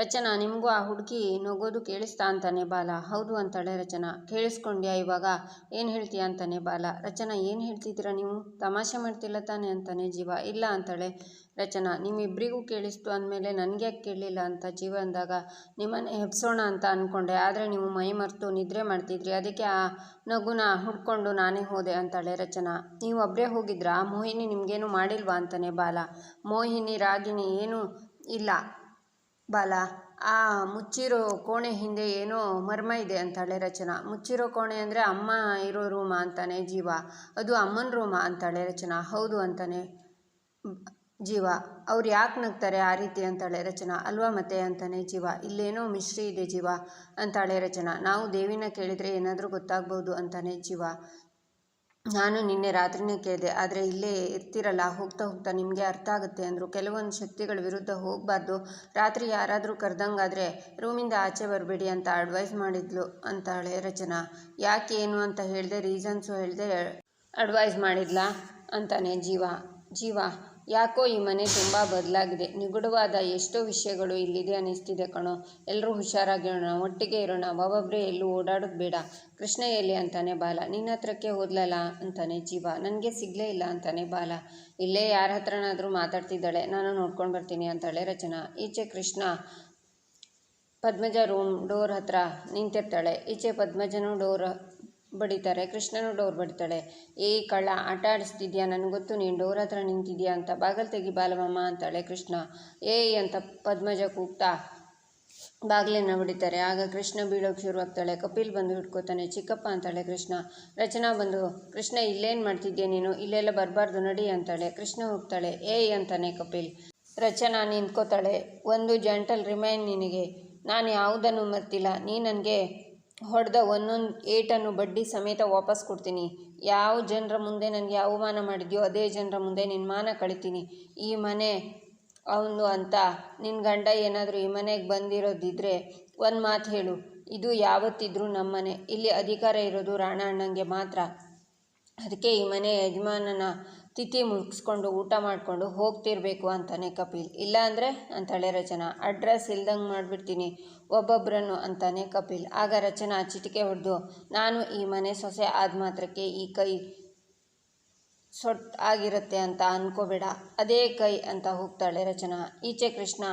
ರಚನಾ, ನಿಮಗೂ ಆ ಹುಡುಗಿ ನಗೋದು ಕೇಳಿಸ್ತಾ ಅಂತಾನೆ ಬಾಲ. ಹೌದು ಅಂತಾಳೆ ರಚನಾ. ಕೇಳಿಸ್ಕೊಂಡ್ಯಾ ಇವಾಗ? ಏನು ಹೇಳ್ತೀಯಾ ಅಂತಾನೆ ಬಾಲ. ರಚನಾ, ಏನು ಹೇಳ್ತಿದ್ದೀರಾ ನೀವು? ತಮಾಷೆ ಮಾಡ್ತಿಲ್ಲ ತಾನೆ ಅಂತಾನೆ ಜೀವ. ಇಲ್ಲ ಅಂತಾಳೆ ರಚನಾ ನಿಮ್ಮಿಬ್ಬರಿಗೂ ಕೇಳಿಸ್ತು ಅಂದಮೇಲೆ ನನಗೆ ಯಾಕೆ ಕೇಳಲಿಲ್ಲ ಅಂತ ಜೀವ ಅಂದಾಗ ನಿಮ್ಮನ್ನು ಹೆಬ್ಸೋಣ ಅಂತ ಅಂದ್ಕೊಂಡೆ ಆದರೆ ನೀವು ಮೈ ಮರೆತು ನಿದ್ರೆ ಮಾಡ್ತಿದ್ರಿ. ಅದಕ್ಕೆ ಆ ನಗುನ ಹುಡ್ಕೊಂಡು ನಾನೇ ಹೋದೆ ಅಂತಾಳೆ ರಚನಾ. ನೀವು ಒಬ್ಬರೇ ಹೋಗಿದ್ರಾ? ಮೋಹಿನಿ ನಿಮಗೇನು ಮಾಡಿಲ್ವಾ ಅಂತಾನೆ ಬಾಲ. ಮೋಹಿನಿ, ರಾಗಿಣಿ ಏನೂ ಇಲ್ಲ. ಬಾಲ, ಆ ಮುಚ್ಚಿರೋ ಕೋಣೆ ಹಿಂದೆ ಏನೋ ಮರ್ಮ ಇದೆ ಅಂತಾಳೆ ರಚನಾ. ಮುಚ್ಚಿರೋ ಕೋಣೆ ಅಂದರೆ ಅಮ್ಮ ಇರೋ ರೂಮ ಅಂತಾನೆ ಜೀವ. ಅದು ಅಮ್ಮನ ರೂಮ ಅಂತಾಳೆ ರಚನಾ. ಹೌದು ಅಂತಾನೆ ಜೀವ. ಅವ್ರು ಯಾಕೆ ನಗ್ತಾರೆ ಆ ರೀತಿ ಅಂತಾಳೆ ರಚನಾ. ಅಲ್ವಾ ಮತ್ತೆ ಅಂತಾನೆ ಜೀವ. ಇಲ್ಲೇನೋ ಮಿಶ್ರಿ ಇದೆ ಜೀವ ಅಂತಾಳೆ ರಚನಾ. ನಾವು ದೇವಿನ ಕೇಳಿದರೆ ಏನಾದರೂ ಗೊತ್ತಾಗ್ಬೋದು ಅಂತಾನೆ ಜೀವ. ನಾನು ನಿನ್ನೆ ರಾತ್ರಿನೇ ಕೇಳಿದೆ, ಆದರೆ ಇಲ್ಲೇ ಇರ್ತೀರಲ್ಲ, ಹೋಗ್ತಾ ಹೋಗ್ತಾ ನಿಮಗೆ ಅರ್ಥ ಆಗುತ್ತೆ ಅಂದರು. ಕೆಲವೊಂದು ಶಕ್ತಿಗಳ ವಿರುದ್ಧ ಹೋಗಬಾರ್ದು. ರಾತ್ರಿ ಯಾರಾದರೂ ಕರೆದಂಗಾದರೆ ರೂಮಿಂದ ಆಚೆ ಬರಬೇಡಿ ಅಂತ ಅಡ್ವೈಸ್ ಮಾಡಿದ್ಲು ಅಂತಾಳೆ ರಚನಾ. ಯಾಕೆ, ಏನು ಅಂತ ಹೇಳಿದೆ ರೀಸನ್ಸು ಹೇಳಿದೆ ಅಡ್ವೈಸ್ ಮಾಡಿದ್ಲಾ? ಅಂತಾನೆ ಜೀವ. ಜೀವ ಯಾಕೋ ಈ ಮನೆ ತುಂಬ ಬದಲಾಗಿದೆ. ನಿಗೂಢವಾದ ಎಷ್ಟೋ ವಿಷಯಗಳು ಇಲ್ಲಿದೆ ಅನ್ನಿಸ್ತಿದೆ ಕಣೋ. ಎಲ್ಲರೂ ಹುಷಾರಾಗಿರೋಣ ಒಟ್ಟಿಗೆ ಇರೋಣ. ಒಬ್ಬೊಬ್ಬರೇ ಎಲ್ಲೂ ಓಡಾಡೋದು ಬೇಡ. ಕೃಷ್ಣ ಎಲ್ಲಿ ಅಂತಾನೆ ಬಾಲ. ನಿನ್ನ ಹತ್ರಕ್ಕೆ ಹೋದ್ಲಲ್ಲ ಅಂತಾನೆ ಜೀವ. ನನಗೆ ಸಿಗಲೇ ಇಲ್ಲ ಅಂತಾನೆ ಬಾಲ. ಇಲ್ಲೇ ಯಾರ ಹತ್ರನಾದರೂ ಮಾತಾಡ್ತಿದ್ದಾಳೆ. ನಾನು ನೋಡ್ಕೊಂಡು ಬರ್ತೀನಿ ಅಂತಾಳೆ ರಚನಾ. ಈಚೆ ಕೃಷ್ಣ ಪದ್ಮಜ ರೂಮ್ ಡೋರ್ ಹತ್ರ ನಿಂತಿರ್ತಾಳೆ. ಈಚೆ ಪದ್ಮಜನೂ ಡೋರ್ ಬಡಿತಾರೆ. ಕೃಷ್ಣನು ಡೋರ್ ಬಡಿತಾಳೆ. ಏ ಕಳ್ಳ, ಆಟ ಆಡಿಸ್ತಿದ್ಯಾ? ನನಗೆ ಗೊತ್ತು, ನೀನು ಡೋರ್ ಹತ್ರ ನಿಂತಿದ್ಯಾ ಅಂತ ಬಾಗಲ್ ತೆಗಿ ಬಾಲಮಮ್ಮ ಅಂತಾಳೆ ಕೃಷ್ಣ. ಏಯ್ ಅಂತ ಪದ್ಮಜ ಕೂಗ್ತಾ ಬಾಗಿಲನ್ನು ಬಡಿತಾರೆ. ಆಗ ಕೃಷ್ಣ ಬೀಳೋಕೆ ಶುರುವಾಗ್ತಾಳೆ ಕಪಿಲ್ ಬಂದು ಹಿಡ್ಕೋತಾನೆ. ಚಿಕ್ಕಪ್ಪ ಅಂತಾಳೆ ಕೃಷ್ಣ. ರಚನಾ ಬಂದು, ಕೃಷ್ಣ ಇಲ್ಲೇನು ಮಾಡ್ತಿದ್ಯಾ ನೀನು? ಇಲ್ಲೆಲ್ಲ ಬರಬಾರ್ದು, ನಡಿ ಅಂತಾಳೆ. ಕೃಷ್ಣ ಹೋಗ್ತಾಳೆ. ಏಯ್ ಅಂತಾನೆ ಕಪಿಲ್. ರಚನಾ ನಿಂತ್ಕೋತಾಳೆ. ಒಂದು ಜಂಟಲ್ ರಿಮೈನ್ ನಿನಗೆ. ನಾನು ಯಾವುದನ್ನು ಮರ್ತಿಲ್ಲ. ನೀ ನನಗೆ ಹೊಡೆದ ಒಂದೊಂದು ಏಟನ್ನು ಬಡ್ಡಿ ಸಮೇತ ವಾಪಸ್ ಕೊಡ್ತೀನಿ. ಯಾವ ಜನರ ಮುಂದೆ ನನಗೆ ಅವಮಾನ ಮಾಡಿದ್ಯೋ ಅದೇ ಜನರ ಮುಂದೆ ನಿನ್ನ ಮಾನ ಕಳಿತೀನಿ. ಈ ಮನೆ ಅವನು ಅಂತ. ನಿನ್ನ ಗಂಡ ಏನಾದರೂ ಈ ಮನೆಗೆ ಬಂದಿರೋದಿದ್ರೆ ಒಂದು ಮಾತು ಹೇಳು. ಇದು ಯಾವತ್ತಿದ್ರೂ ನಮ್ಮ ಮನೆ ಇಲ್ಲಿ ಅಧಿಕಾರ ಇರೋದು ರಾಣ ಅಣ್ಣಂಗೆ ಮಾತ್ರ. ಅದಕ್ಕೆ ಈ ಮನೆ ಯಜಮಾನನ ತಿಥಿ ಮುಗಿಸ್ಕೊಂಡು ಊಟ ಮಾಡಿಕೊಂಡು ಹೋಗ್ತಿರ್ಬೇಕು ಅಂತಾನೆ ಕಪಿಲ್. ಇಲ್ಲ ಅಂದರೆ ಅಂತಾಳೆ ರಚನಾ ಅಡ್ರೆಸ್ ಇಲ್ದಂಗೆ ಮಾಡಿಬಿಡ್ತೀನಿ ಒಬ್ಬೊಬ್ಬರನ್ನು ಅಂತಾನೆ ಕಪಿಲ್. ಆಗ ರಚನಾ ಚಿಟಿಕೆ ಹೊಡೆದು, ನಾನು ಈ ಮನೆ ಸೊಸೆ ಆದ ಮಾತ್ರಕ್ಕೆ ಈ ಕೈ ಸೊಟ್ ಆಗಿರುತ್ತೆ ಅಂತ ಅನ್ಕೋಬೇಡ. ಅದೇ ಕೈ ಅಂತ ಹೋಗ್ತಾಳೆ ರಚನಾ. ಈಚೆ ಕೃಷ್ಣ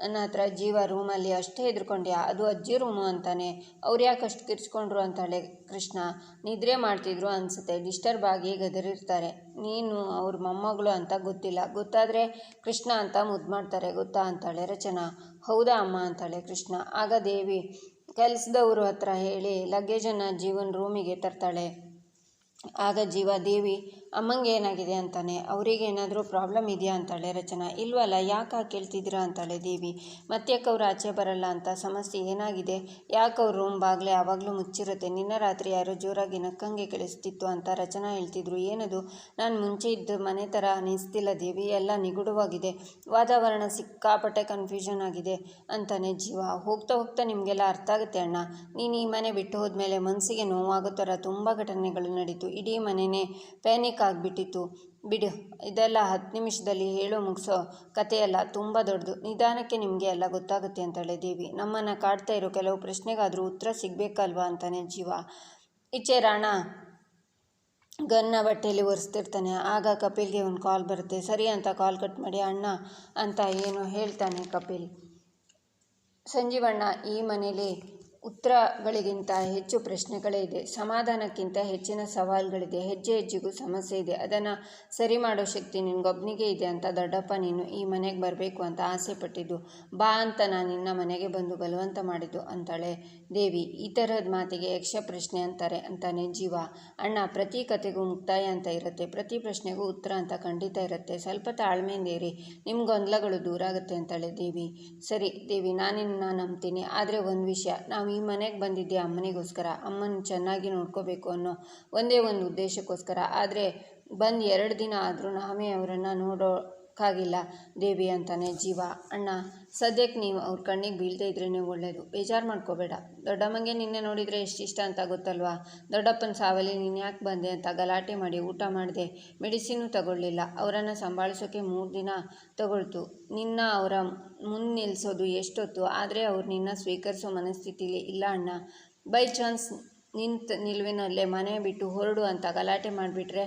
ನನ್ನ ಹತ್ರ ಜೀವ ರೂಮಲ್ಲಿ ಅಷ್ಟೇ ಹೆದ್ರ್ಕೊಂಡ್ಯಾ? ಅದು ಅಜ್ಜಿ ರೂಮು ಅಂತಾನೆ. ಅವ್ರು ಯಾಕೆ ಅಷ್ಟು ಕಿರ್ಚ್ಕೊಂಡ್ರು ಅಂತಾಳೆ ಕೃಷ್ಣ. ನಿದ್ರೆ ಮಾಡ್ತಿದ್ರು ಅನಿಸುತ್ತೆ. ಡಿಸ್ಟರ್ಬ್ ಆಗಿ ಗದರಿರ್ತಾರೆ. ನೀನು ಅವ್ರ ಮೊಮ್ಮಗಳು ಅಂತ ಗೊತ್ತಿಲ್ಲ. ಗೊತ್ತಾದರೆ ಕೃಷ್ಣ ಅಂತ ಮುದ್ದು ಮಾಡ್ತಾರೆ. ಗೊತ್ತಾ ಅಂತಾಳೆ ರಚನಾ. ಹೌದಾ ಅಮ್ಮ? ಅಂತಾಳೆ ಕೃಷ್ಣ. ಆಗ ದೇವಿ ಕೆಲಸದವ್ರ ಹತ್ರ ಹೇಳಿ ಲಗೇಜನ್ನು ಜೀವನ್ ರೂಮಿಗೆ ತರ್ತಾಳೆ. ಆಗ ಜೀವ ದೇವಿ ಅಮ್ಮಂಗೆ ಏನಾಗಿದೆ ಅಂತಾನೆ, ಅವರಿಗೆ ಏನಾದರೂ ಪ್ರಾಬ್ಲಮ್ ಇದೆಯಾ? ಅಂತಾಳೆ ರಚನಾ. ಇಲ್ವಲ್ಲ, ಯಾಕೆ ಕೇಳ್ತಿದ್ದೀರಾ? ಅಂತಾಳೆ ದೇವಿ. ಮತ್ತ್ಯಾಕೆ ಅವ್ರು ಆಚೆ ಬರಲ್ಲ ಅಂತ? ಸಮಸ್ಯೆ ಏನಾಗಿದೆ? ಯಾಕೆ ಅವ್ರ ರೂಮ್ ಬಾಗ್ಲೆ ಯಾವಾಗಲೂ ಮುಚ್ಚಿರುತ್ತೆ? ನಿನ್ನ ರಾತ್ರಿ ಯಾರೋ ಜೋರಾಗಿ ನಕ್ಕಂಗೆ ಕೇಳಿಸ್ತಿತ್ತು ಅಂತ ರಚನಾ ಹೇಳ್ತಿದ್ರು. ಏನದು? ನಾನು ಮುಂಚೆ ಇದ್ದ ಮನೆ ಥರ ಅನಿಸ್ತಿಲ್ಲ ದೇವಿ. ಎಲ್ಲ ನಿಗೂಢವಾಗಿದೆ. ವಾತಾವರಣ ಸಿಕ್ಕಾಪಟ್ಟೆ ಕನ್ಫ್ಯೂಷನ್ ಆಗಿದೆ ಅಂತಾನೆ ಜೀವ. ಹೋಗ್ತಾ ಹೋಗ್ತಾ ನಿಮಗೆಲ್ಲ ಅರ್ಥ ಆಗುತ್ತೆ ಅಣ್ಣ. ನೀನು ಈ ಮನೆ ಬಿಟ್ಟು ಹೋದ್ಮೇಲೆ ಮನಸ್ಸಿಗೆ ನೋವಾಗೋ ಥರ ತುಂಬ ಘಟನೆಗಳು ನಡೀತು. ಇಡೀ ಮನೆಯೇ ಪ್ಯಾನಿಕ್ ಆಗಿಬಿಟ್ಟಿತ್ತು ಬಿಡು, ಇದೆಲ್ಲ ಹತ್ತು ನಿಮಿಷದಲ್ಲಿ ಹೇಳೋ ಮುಗಿಸೋ ಕಥೆಯೆಲ್ಲ ತುಂಬ ದೊಡ್ಡದು. ನಿಧಾನಕ್ಕೆ ನಿಮಗೆ ಎಲ್ಲ ಗೊತ್ತಾಗುತ್ತೆ ಅಂತೇಳಿ ದೇವಿ. ನಮ್ಮನ್ನು ಕಾಡ್ತಾ ಇರೋ ಕೆಲವು ಪ್ರಶ್ನೆಗಾದರೂ ಉತ್ತರ ಸಿಗಬೇಕಲ್ವಾ ಅಂತಾನೆ ಜೀವ. ಈಚೆ ರಾಣ. ಗನ್ನ ಬಟ್ಟೆಯಲ್ಲಿ ಒರೆಸ್ತಿರ್ತಾನೆ. ಆಗ ಕಪಿಲ್ಗೆ ಒಂದು ಕಾಲ್ ಬರುತ್ತೆ. ಸರಿ ಅಂತ ಕಾಲ್ ಕಟ್ ಮಾಡಿ, ಅಣ್ಣ ಅಂತ ಏನೋ ಹೇಳ್ತಾನೆ ಕಪಿಲ್. ಸಂಜೀವಣ್ಣ, ಈ ಮನೇಲಿ ಉತ್ತರಗಳಿಗಿಂತ ಹೆಚ್ಚು ಪ್ರಶ್ನೆಗಳೇ ಇದೆ. ಸಮಾಧಾನಕ್ಕಿಂತ ಹೆಚ್ಚಿನ ಸವಾಲುಗಳಿದೆ. ಹೆಜ್ಜೆ ಹೆಜ್ಜೆಗೂ ಸಮಸ್ಯೆ ಇದೆ. ಅದನ್ನು ಸರಿ ಮಾಡೋ ಶಕ್ತಿ ನಿನಗೊಬ್ಬನಿಗೆ ಇದೆ ಅಂತ ದೊಡ್ಡಪ್ಪ ನೀನು ಈ ಮನೆಗೆ ಬರಬೇಕು ಅಂತ ಆಸೆ ಪಟ್ಟಿದ್ದು. ಬಾ ಅಂತ ನಾನು ನಿನ್ನ ಮನೆಗೆ ಬಂದು ಬಲವಂತ ಮಾಡಿದ್ದು ಅಂತಾಳೆ. ದೇವಿ, ಈ ಥರದ ಮಾತಿಗೆ ಯಕ್ಷ ಪ್ರಶ್ನೆ ಅಂತಾರೆ ಅಂತಾನೆ ಜೀವ ಅಣ್ಣ, ಪ್ರತಿ ಕಥೆಗೂ ಮುಕ್ತಾಯ ಅಂತ ಇರುತ್ತೆ. ಪ್ರತಿ ಪ್ರಶ್ನೆಗೂ ಉತ್ತರ ಅಂತ ಖಂಡಿತ ಇರುತ್ತೆ. ಸ್ವಲ್ಪ ತಾಳ್ಮೆಯಿಂದ ಇರಿ. ನಿಮ್ಮ ಗೊಂದಲಗಳು ದೂರ ಆಗುತ್ತೆ ಅಂತಾಳೆ ದೇವಿ. ಸರಿ ದೇವಿ, ನಾನಿನ್ನ ನಂಬ್ತೀನಿ. ಆದರೆ ಒಂದು ವಿಷಯ, ನಾವು ಈ ಮನೆಗೆ ಬಂದಿದ್ದೆ ಅಮ್ಮನಿಗೋಸ್ಕರ. ಅಮ್ಮನ ಚೆನ್ನಾಗಿ ನೋಡ್ಕೋಬೇಕು ಅನ್ನೋ ಒಂದೇ ಒಂದು ಉದ್ದೇಶಕ್ಕೋಸ್ಕರ. ಆದರೆ ಬಂದು ಎರಡು ದಿನ ಆದರೂ ನಾವೇ ಅವರನ್ನು ನೋಡೋ ಕಾಗಿಲ್ಲ ದೇವಿ ಅಂತಾನೆ, ಜೀವ, ಅಣ್ಣ ಸದ್ಯಕ್ಕೆ ನೀವು ಅವ್ರ ಕಣ್ಣಿಗೆ ಬೀಳದೇ ಇದ್ರೇ ಒಳ್ಳೆಯದು ಬೇಜಾರು ಮಾಡ್ಕೋಬೇಡ. ದೊಡ್ಡಮ್ಮಂಗೆ ನಿನ್ನೆ ನೋಡಿದರೆ ಎಷ್ಟು ಇಷ್ಟ ಅಂತ ಗೊತ್ತಲ್ವಾ? ದೊಡ್ಡಪ್ಪನ ಸಾವಲ್ಲಿ ನೀನು ಯಾಕೆ ಬಂದೆ ಅಂತ ಗಲಾಟೆ ಮಾಡಿ ಊಟ ಮಾಡಿದೆ. ಮೆಡಿಸಿನು ತಗೊಳ್ಳಿಲ್ಲ. ಅವರನ್ನು ಸಂಭಾಳಿಸೋಕೆ ಮೂರು ದಿನ ತಗೊಳ್ತು. ನಿನ್ನ ಅವರ ಮುಂದೆ ನಿಲ್ಲಿಸೋದು ಎಷ್ಟೊತ್ತು? ಆದರೆ ಅವ್ರು ನಿನ್ನ ಸ್ವೀಕರಿಸೋ ಮನಸ್ಥಿತಿಲಿ ಇಲ್ಲ, ಅಣ್ಣ. ಬೈ ಚಾನ್ಸ್ ನಿಂತ ನಿಲುವಿನಲ್ಲೇ ಮನೆ ಬಿಟ್ಟು ಹೊರಡು ಅಂತ ಗಲಾಟೆ ಮಾಡಿಬಿಟ್ರೆ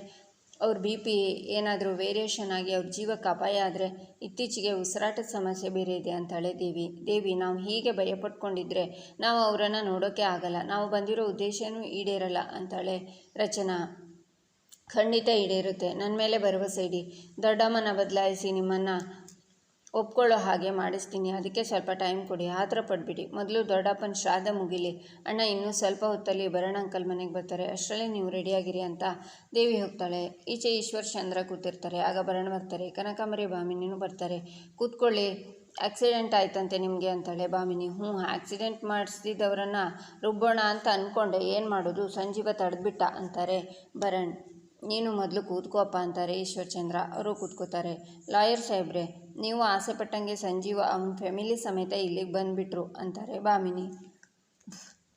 ಅವ್ರ ಬಿ ಪಿ ಏನಾದರೂ ವೇರಿಯೇಷನ್ ಆಗಿ ಅವ್ರ ಜೀವಕ್ಕೆ ಅಪಾಯ ಆದರೆ ಇತ್ತೀಚೆಗೆ ಉಸಿರಾಟದ ಸಮಸ್ಯೆ ಬೇರೆ ಇದೆ ಅಂತಾಳೆ ದೇವಿ ದೇವಿ, ನಾವು ಹೀಗೆ ಭಯಪಟ್ಕೊಂಡಿದ್ರೆ ನಾವು ಅವರನ್ನು ನೋಡೋಕ್ಕೆ ಆಗಲ್ಲ. ನಾವು ಬಂದಿರೋ ಉದ್ದೇಶನೂ ಈಡೇರಲ್ಲ ಅಂತಾಳೆ ರಚನಾ. ಖಂಡಿತ ಈಡೇರುತ್ತೆ. ನನ್ನ ಮೇಲೆ ಭರವಸೆ ಇಡಿ. ದೊಡ್ಡಮ್ಮನ ಬದಲಾಯಿಸಿ ನಿಮ್ಮನ್ನು ಒಪ್ಕೊಳ್ಳೋ ಹಾಗೆ ಮಾಡಿಸ್ತೀನಿ. ಅದಕ್ಕೆ ಸ್ವಲ್ಪ ಟೈಮ್ ಕೊಡಿ. ಆತರ ಪಡ್ಬಿಡಿ. ಮೊದಲು ದೊಡ್ಡಪ್ಪನ ಶ್ರಾದ್ದ ಮುಗಿಲಿ. ಅಣ್ಣ ಇನ್ನೂ ಸ್ವಲ್ಪ ಹೊತ್ತಲ್ಲಿ ಬರೋಣ ಅಂಕಲ್ ಮನೆಗೆ ಬರ್ತಾರೆ. ಅಷ್ಟರಲ್ಲಿ ನೀವು ರೆಡಿಯಾಗಿರಿ ಅಂತ ದೇವಿ ಹೋಗ್ತಾಳೆ. ಈಚೆ ಈಶ್ವರ್ ಚಂದ್ರ ಕೂತಿರ್ತಾರೆ. ಆಗ ಭರಣ ಬರ್ತಾರೆ. ಕನಕಾಂಬರಿ ಬಾಮಿನಿನೂ ಬರ್ತಾರೆ. ಕೂತ್ಕೊಳ್ಳಿ. ಆಕ್ಸಿಡೆಂಟ್ ಆಯ್ತಂತೆ ನಿಮಗೆ ಅಂತಾಳೆ ಬಾಮಿನಿ. ಹ್ಞೂ ಆಕ್ಸಿಡೆಂಟ್ ಮಾಡಿಸಿದವರನ್ನು ರುಬ್ಬೋಣ ಅಂತ ಅಂದ್ಕೊಂಡೆ ಏನು ಮಾಡೋದು? ಸಂಜೀವ ತಡೆದ್ಬಿಟ್ಟ ಅಂತಾರೆ ಭರಣ್ ನೀನು ಮೊದಲು ಕೂತ್ಕೋಪ್ಪ ಅಂತಾರೆ ಈಶ್ವರಚಂದ್ರ. ಅವರು ಕೂತ್ಕೋತಾರೆ. ಲಾಯರ್ ಸಾಹೇಬ್ರೆ, ನೀವು ಆಸೆ ಪಟ್ಟಂಗೆ ಸಂಜೀವ ಅವನ ಫ್ಯಾಮಿಲಿ ಸಮೇತ ಇಲ್ಲಿಗೆ ಬಂದುಬಿಟ್ರು ಅಂತಾರೆ ಭಾಮಿನಿ.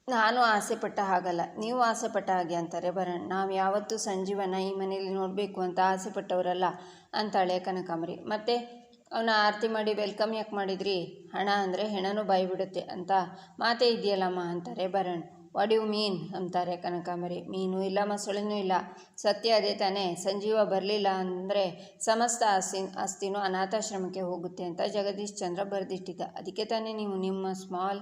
ನಾನು ಆಸೆ ಪಟ್ಟ ಹಾಗಲ್ಲ. ನೀವು ಆಸೆ ಪಟ್ಟ ಹಾಗೆ ಅಂತಾರೆ ಬರಣ್ ನಾವು ಯಾವತ್ತೂ ಸಂಜೀವನ ಈ ಮನೇಲಿ ನೋಡಬೇಕು ಅಂತ ಆಸೆ ಪಟ್ಟವರಲ್ಲ ಅಂತಾಳೆ ಕನಕಾಂಬರಿ. ಮತ್ತೆ ಅವನ ಆರತಿ ಮಾಡಿ ವೆಲ್ಕಮ್ ಯಾಕೆ ಮಾಡಿದ್ರಿ? ಹಣ ಅಂದರೆ ಹೆಣನೂ ಬಾಯಿ ಬಿಡುತ್ತೆ ಅಂತ ಮಾತೇ ಇದೆಯಲ್ಲಮ್ಮ ಅಂತಾರೆ ಭರಣ್ ವಾಟ್ ಯು ಮೀನ್ ಅಂತಾರೆ ಕನಕಾಂಬರಿ. ಮೀನು ಇಲ್ಲ ಮೊಸಳೆನೂ ಇಲ್ಲ. ಸತ್ಯ ಅದೇ ತಾನೇ. ಸಂಜೀವ ಬರಲಿಲ್ಲ ಅಂದರೆ ಸಮಸ್ತ ಆಸ್ತಿ, ಆಸ್ತಿನೂ ಅನಾಥಾಶ್ರಮಕ್ಕೆ ಹೋಗುತ್ತೆ ಅಂತ ಜಗದೀಶ್ ಚಂದ್ರ ಬರೆದಿಟ್ಟಿದ್ದ. ಅದಕ್ಕೆ ತಾನೇ ನೀವು ನಿಮ್ಮ ಸ್ಮಾಲ್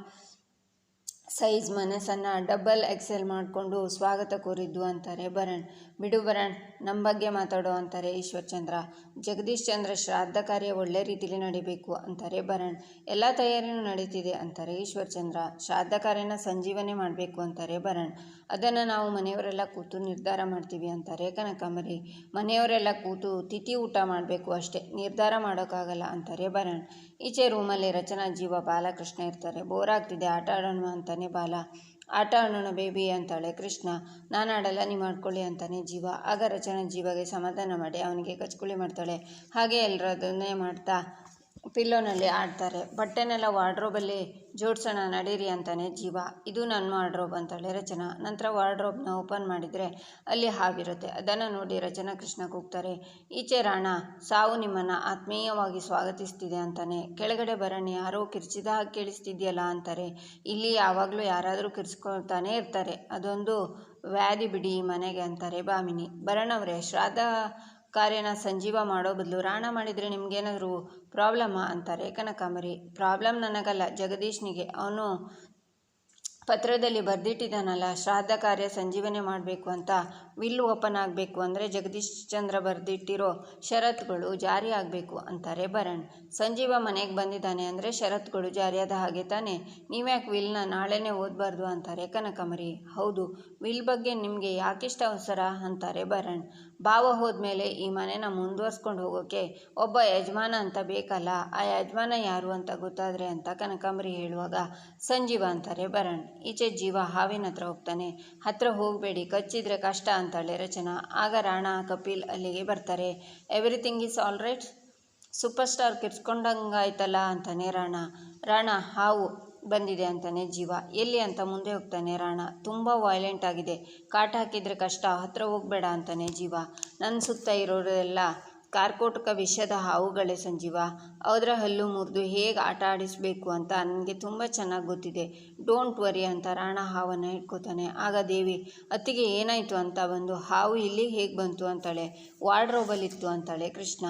ಸೈಜ್ ಮನಸ್ಸನ್ನು ಡಬಲ್ ಎಕ್ಸೆಲ್ ಮಾಡಿಕೊಂಡು ಸ್ವಾಗತ ಕೋರಿದ್ದು ಅಂತಾರೆ. ಭರಣ್ ಬಿಡು ಬರಣ್ ನಮ್ಮ ಬಗ್ಗೆ ಮಾತಾಡೋ ಅಂತಾರೆ ಈಶ್ವರ್ ಚಂದ್ರ. ಜಗದೀಶ್ ಚಂದ್ರ ಶ್ರಾದ್ದ ಕಾರ್ಯ ಒಳ್ಳೆ ರೀತಿಯಲ್ಲಿ ನಡಿಬೇಕು ಅಂತಾರೆ ಭರಣ್ ಎಲ್ಲ ತಯಾರಿನೂ ನಡೀತಿದೆ ಅಂತಾರೆ ಈಶ್ವರ್ ಚಂದ್ರ. ಶ್ರಾದ್ದ ಕಾರ್ಯನ ಸಂಜೀವನೆ ಮಾಡಬೇಕು ಅಂತಾರೆ ಭರಣ್ ಅದನ್ನು ನಾವು ಮನೆಯವರೆಲ್ಲ ಕೂತು ನಿರ್ಧಾರ ಮಾಡ್ತೀವಿ ಅಂತಾರೆ. ಕನಕಾಂಬರಿ ಮನೆಯವರೆಲ್ಲ ಕೂತು ತಿಥಿ ಊಟ ಮಾಡಬೇಕು ಅಷ್ಟೇ, ನಿರ್ಧಾರ ಮಾಡೋಕ್ಕಾಗಲ್ಲ ಅಂತಾರೆ ಭರಣ್. ಈಚೆ ರೂಮಲ್ಲಿ ರಚನಾ ಜೀವ ಬಾಲಕೃಷ್ಣ ಇರ್ತಾರೆ. ಬೋರ್ ಆಗ್ತಿದೆ, ಆಟ ಆಡೋಣ ಅಂತಾನೆ ಬಾಲ. ಆಟ ಆಡೋಣ ಬೇಬಿ ಅಂತಾಳೆ ಕೃಷ್ಣ. ನಾನು ಆಡಲ್ಲ ನೀವು ಮಾಡ್ಕೊಳ್ಳಿ ಅಂತಾನೆ ಜೀವ. ಆಗ ರಚನಾ ಜೀವಗೆ ಸಮಾಧಾನ ಮಾಡಿ ಅವನಿಗೆ ಕಚ್ಕುಳಿ ಮಾಡ್ತಾಳೆ. ಹಾಗೆ ಎಲ್ಲರದನ್ನೇ ಮಾಡ್ತಾ ಪಿಲ್ಲೋನಲ್ಲಿ ಆಡ್ತಾರೆ. ಬಟ್ಟೆನೆಲ್ಲ ವಾರ್ಡ್ರೋಬಲ್ಲಿ ಜೋಡ್ಸೋಣ, ನಡೀರಿ ಅಂತಾನೆ ಜೀವ. ಇದು ನನ್ನ ವಾರ್ಡ್ರೋಬ್ ಅಂತಾಳೆ ರಚನಾ. ನಂತರ ವಾರ್ಡ್ರೋಬ್ನ ಓಪನ್ ಮಾಡಿದರೆ ಅಲ್ಲಿ ಹಾವಿರುತ್ತೆ. ಅದನ್ನು ನೋಡಿ ರಚನಾ ಕೃಷ್ಣ ಕೂಗ್ತಾರೆ. ಈಚೆ ರಾಣ, ಸಾವು ನಿಮ್ಮನ್ನು ಆತ್ಮೀಯವಾಗಿ ಸ್ವಾಗತಿಸ್ತಿದೆ ಅಂತಾನೆ. ಕೆಳಗಡೆ ಬರಣಿ ಯಾರೋ ಕಿರ್ಚಿದ ಹಾಗೆ ಕೇಳಿಸ್ತಿದೆಯಲ್ಲ ಅಂತಾರೆ. ಇಲ್ಲಿ ಯಾವಾಗಲೂ ಯಾರಾದರೂ ಕಿರ್ಸ್ಕೊಳ್ತಾನೆ ಇರ್ತಾರೆ. ಅದೊಂದು ವ್ಯಾಧಿ ಬಿಡಿ ಮನೆಗೆ ಅಂತಾರೆ ಬಾಮಿನಿ ಅವರೇ ಶ್ರಾದ್ದ ಕಾರ್ಯನ ಸಂಜೀವ ಮಾಡೋ ಬದಲು ರಾಣ ಮಾಡಿದರೆ ನಿಮಗೇನಾದರೂ ಪ್ರಾಬ್ಲಮ್ಮಾ ಅಂತಾರೆ ಕನಕಾಂಬರಿ. ಪ್ರಾಬ್ಲಮ್ ನನಗಲ್ಲ. ಜಗದೀಶ್ನಿಗೆ. ಅವನು ಪತ್ರದಲ್ಲಿ ಬರೆದಿಟ್ಟಿದ್ದಾನಲ್ಲ, ಶ್ರಾದ್ದ ಕಾರ್ಯ ಸಂಜೀವನೆ ಮಾಡಬೇಕು ಅಂತ ವಿಲ್ ಓಪನ್ ಆಗಬೇಕು ಅಂದರೆ ಜಗದೀಶ್ ಚಂದ್ರ ಬರೆದಿಟ್ಟಿರೋ ಷರತ್ತುಗಳು ಜಾರಿ ಆಗಬೇಕು ಅಂತಾರೆ ಭರಣ್. ಸಂಜೀವ ಮನೆಗೆ ಬಂದಿದ್ದಾನೆ ಅಂದರೆ ಷರತ್ತುಗಳು ಜಾರಿಯಾದ ಹಾಗೆ ತಾನೆ. ನೀವ್ಯಾಕೆ ವಿಲ್ನ ನಾಳೆನೇ ಓದಬಾರ್ದು? ಅಂತಾರೆ ಕನಕಮರಿ ಹೌದು, ವಿಲ್ ಬಗ್ಗೆ ನಿಮಗೆ ಯಾಕಿಷ್ಟ ಅವಸರ? ಅಂತಾರೆ ಭರಣ್. ಭಾವ ಹೋದ್ಮೇಲೆ ಈ ಮನೆನ ಮುಂದುವರ್ಸ್ಕೊಂಡು ಹೋಗೋಕೆ ಒಬ್ಬ ಯಜಮಾನ ಅಂತ ಬೇಕಲ್ಲ, ಆ ಯಜಮಾನ ಯಾರು ಅಂತ ಗೊತ್ತಾದರೆ ಅಂತ ಕನಕಾಂಬರಿ ಹೇಳುವಾಗ ಸಂಜೀವ ಅಂತಾರೆ ಭರಣ್ ಈಚೆ ಜೀವ ಹಾವಿನ ಹತ್ರ ಹೋಗ್ತಾನೆ. ಹತ್ರ ಹೋಗಬೇಡಿ, ಕಚ್ಚಿದ್ರೆ ಕಷ್ಟ ಅಂತಾಳೆ ರಚನಾ. ಆಗ ರಾಣಾ ಕಪಿಲ್ ಅಲ್ಲಿಗೆ ಬರ್ತಾರೆ. Everything is all super star ಕಿರ್ಸ್ಕೊಂಡಂಗಾಯ್ತಲ್ಲ ಅಂತಾನೆ ರಾಣ. ರಾಣ ಹಾವು ಬಂದಿದೆ ಅಂತಾನೆ ಜೀವ. ಎಲ್ಲಿ ಅಂತ ಮುಂದೆ ಹೋಗ್ತಾನೆ ರಾಣ. ತುಂಬ ವೈಲೆಂಟ್ ಆಗಿದೆ. ಕಾಟ ಹಾಕಿದರೆ ಕಷ್ಟ. ಹತ್ರ ಹೋಗಬೇಡ ಅಂತಾನೆ ಜೀವ. ನನ್ನ ಸುತ್ತ ಇರೋರೆಲ್ಲ ಕಾರ್ಕೋಟಕ ವಿಷದ ಹಾವುಗಳೇ ಸಂಜೀವ. ಅದರ ಹಲ್ಲು ಮುರಿದು ಹೇಗೆ ಆಟ ಆಡಿಸಬೇಕು ಅಂತ ನನಗೆ ತುಂಬ ಚೆನ್ನಾಗಿ ಗೊತ್ತಿದೆ. ಡೋಂಟ್ ವರಿ ಅಂತ ರಾಣ ಹಾವನ್ನು ಇಟ್ಕೋತಾನೆ ಆಗ ದೇವಿ, ಅತ್ತಿಗೆ ಏನಾಯಿತು? ಅಂತ ಬಂದು, ಹಾವು ಇಲ್ಲಿ ಹೇಗೆ ಬಂತು? ಅಂತಾಳೆ. ವಾರ್ಡ್ರೋಬಲ್ಲಿತ್ತು ಅಂತಾಳೆ ಕೃಷ್ಣ.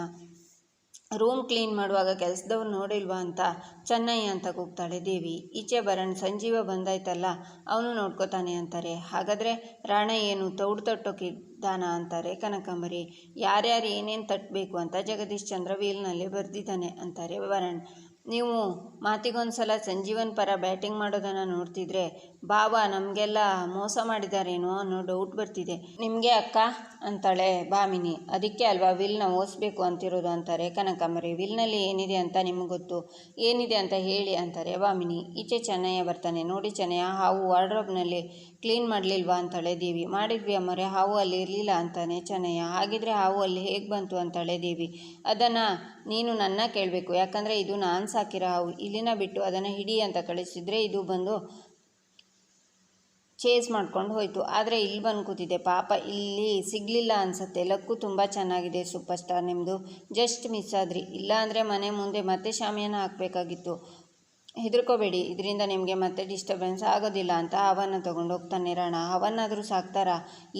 ರೂಮ್ ಕ್ಲೀನ್ ಮಾಡುವಾಗ ಕೆಲಸದವ್ರು ನೋಡಿಲ್ವಾ ಅಂತ ಚೆನ್ನಯ್ಯ ಅಂತ ಕೂಗ್ತಾಳೆ, ದೇವಿ, ಈಚೆ ಬರಣ್, ಸಂಜೀವ ಬಂದಾಯ್ತಲ್ಲ, ಅವನು ನೋಡ್ಕೋತಾನೆ ಅಂತಾರೆ. ಹಾಗಾದರೆ ರಾಣ ಏನು ತೌಡು ತಟ್ಟೋಕಿದ್ದಾನ ಅಂತಾರೆ. ಕನಕಾಂಬರಿ, ಯಾರ್ಯಾರು ಏನೇನು ತಟ್ಟಬೇಕು ಅಂತ ಜಗದೀಶ್ ಚಂದ್ರ ವೀಲ್ನಲ್ಲಿ ಬರೆದಿದ್ದಾನೆ ಅಂತಾರೆ ವರಣ್. ನೀವು ಮಾತಿಗೊಂದ್ಸಲ ಸಂಜೀವನ್ ಪರ ಬ್ಯಾಟಿಂಗ್ ಮಾಡೋದನ್ನು ನೋಡ್ತಿದ್ರೆ, ಬಾಬಾ, ನಮಗೆಲ್ಲ ಮೋಸ ಮಾಡಿದಾರೇನೋ ಅನ್ನೋ ಡೌಟ್ ಬರ್ತಿದೆ. ನಿಮಗೆ ಅಕ್ಕ? ಅಂತಾಳೆ ಭಾಮಿನಿ ಅದಕ್ಕೆ ಅಲ್ವಾ ವಿಲ್ನ ಓದಿಸ್ಬೇಕು ಅಂತಿರೋದು? ಅಂತಾರೆ ಕನಕಾಂಬರಿ ವಿಲ್ನಲ್ಲಿ ಏನಿದೆ ಅಂತ ನಿಮ್ಗೆ ಗೊತ್ತು? ಏನಿದೆ ಅಂತ ಹೇಳಿ, ಅಂತಾರೆ ಭಾಮಿನಿ ಈಚೆ ಚೆನ್ನಯ್ಯ ಬರ್ತಾನೆ. ನೋಡಿ ಚೆನ್ನಯ್ಯ, ಹಾವು ವಾರ್ಡ್ರೋಬ್ನಲ್ಲಿ ಕ್ಲೀನ್ ಮಾಡಲಿಲ್ವಾ? ಅಂತಾಳೆ ದೇವಿ. ಮಾಡಿದ್ವಿ ಅಮ್ಮರೆ, ಹಾವು ಅಲ್ಲಿ ಇರಲಿಲ್ಲ, ಅಂತಾನೆ ಚೆನ್ನಯ್ಯ. ಹಾಗಿದ್ರೆ ಹಾವು ಅಲ್ಲಿ ಹೇಗೆ ಬಂತು? ಅಂತಾಳೆ ದೇವಿ. ಅದನ್ನು ನೀನು ನನ್ನ ಕೇಳಬೇಕು. ಯಾಕಂದರೆ ಇದು ನಾನು ಸಾಕಿರೋ ಹಾವು ಇಲ್ಲಿನ ಬಿಟ್ಟು ಅದನ್ನು ಹಿಡಿ ಅಂತ ಕಳಿಸಿದ್ರೆ ಇದು ಬಂದು ಚೇಸ್ ಮಾಡ್ಕೊಂಡು ಹೋಯಿತು. ಆದರೆ ಇಲ್ಲಿ ಬಂದು ಕೂತಿದೆ. ಪಾಪ ಇಲ್ಲಿ ಸಿಗಲಿಲ್ಲ ಅನಿಸುತ್ತೆ. ಲಕ್ಕು ತುಂಬ ಚೆನ್ನಾಗಿದೆ ಸೂಪರ್ ಸ್ಟಾರ್ ನಿಮ್ಮದು ಜಸ್ಟ್ ಮಿಸ್ ಆದ್ರಿ. ಇಲ್ಲ ಅಂದರೆ ಮನೆ ಮುಂದೆ ಮತ್ತೆ ಶಾಮಿಯಾನ ಹಾಕಬೇಕಾಗಿತ್ತು. ಹೆದರ್ಕೋಬೇಡಿ. ಇದರಿಂದ ನಿಮಗೆ ಮತ್ತೆ ಡಿಸ್ಟರ್ಬೆನ್ಸ್ ಆಗೋದಿಲ್ಲ ಅಂತ ಹಾವನ್ನು ತೊಗೊಂಡು ಹೋಗ್ತಾನೆ ಇರೋಣ ಹಾವನ್ನಾದರೂ ಸಾಕ್ತಾರಾ?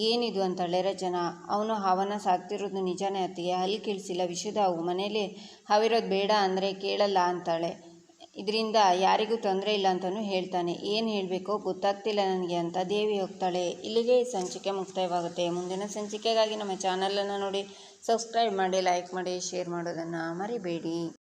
ಏನಿದು ಅಂತಾಳೆ ರಚನ. ಅವನು ಹಾವನ್ನು ಸಾಕ್ತಿರೋದು ನಿಜನೇ ಅತ್ತಿಗೆ? ಅಲ್ಲಿ ಕೇಳಿಸಿಲ್ಲ. ವಿಷದ, ಅವು ಮನೇಲಿ ಹಾವಿರೋದು ಬೇಡ ಅಂದರೆ ಕೇಳಲ್ಲ ಅಂತಾಳೆ. ಇದರಿಂದ ಯಾರಿಗೂ ತೊಂದರೆ ಇಲ್ಲ ಅಂತಲೂ ಹೇಳ್ತಾನೆ. ಏನು ಹೇಳಬೇಕೋ ಗೊತ್ತಾಗ್ತಿಲ್ಲ ನನಗೆ ಅಂತ ದೇವಿ ಹೋಗ್ತಾಳೆ. ಇಲ್ಲಿಗೆ ಸಂಚಿಕೆ ಮುಕ್ತಾಯವಾಗುತ್ತೆ. ಮುಂದಿನ ಸಂಚಿಕೆಗಾಗಿ ನಮ್ಮ ಚಾನಲನ್ನು ನೋಡಿ ಸಬ್ಸ್ಕ್ರೈಬ್ ಮಾಡಿ ಲೈಕ್ ಮಾಡಿ ಶೇರ್ ಮಾಡೋದನ್ನು ಮರಿಬೇಡಿ.